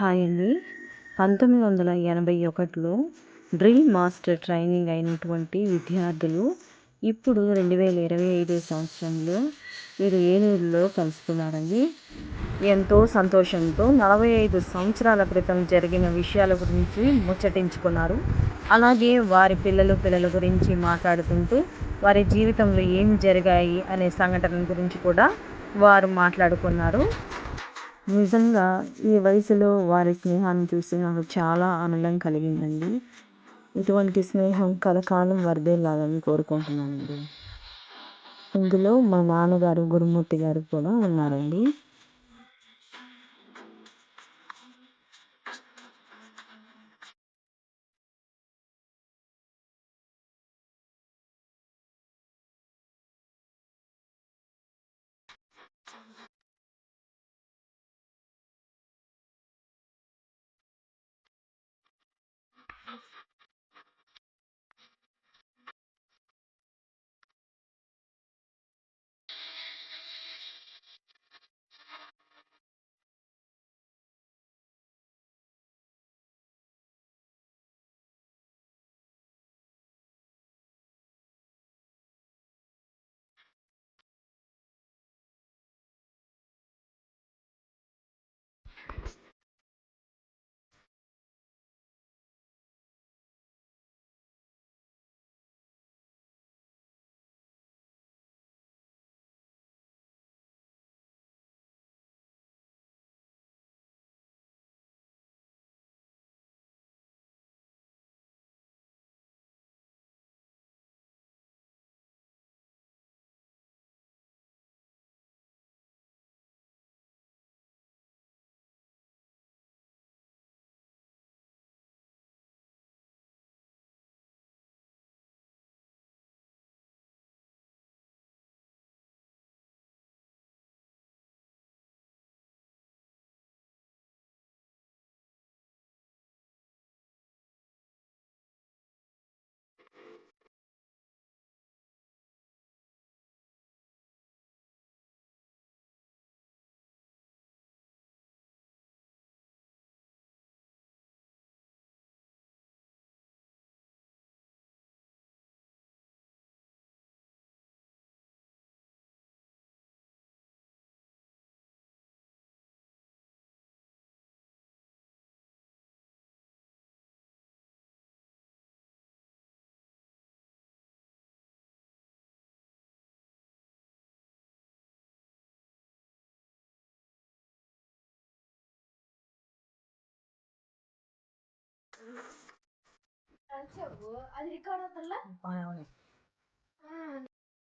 Hi అండి పంతొమ్మిది వందల ఎనభై ఒకటిలో డ్రిల్ మాస్టర్ ట్రైనింగ్ అయినటువంటి విద్యార్థులు ఇప్పుడు రెండు వేల ఇరవై ఐదు సంవత్సరంలో వీరు ఏలూరులో కలుసుకున్నారండి. ఎంతో సంతోషంతో నలభై ఐదు సంవత్సరాల క్రితం జరిగిన విషయాల గురించి ముచ్చటించుకున్నారు. అలాగే వారి పిల్లలు పిల్లల గురించి మాట్లాడుకుంటూ వారి జీవితంలో ఏం జరిగాయి అనే సంఘటనల గురించి కూడా వారు మాట్లాడుకున్నారు. నిజంగా ఈ వయసులో వారి స్నేహాన్ని చూసి నాకు చాలా ఆనందం కలిగిందండి. ఇటువంటి స్నేహం కలకాలం వర్ధిల్లాలని కోరుకుంటున్నానండి. ఇందులో మా నాన్నగారు గురుమూర్తి గారు కూడా ఉన్నారండి. అది రికార్డ్ అవుతుందా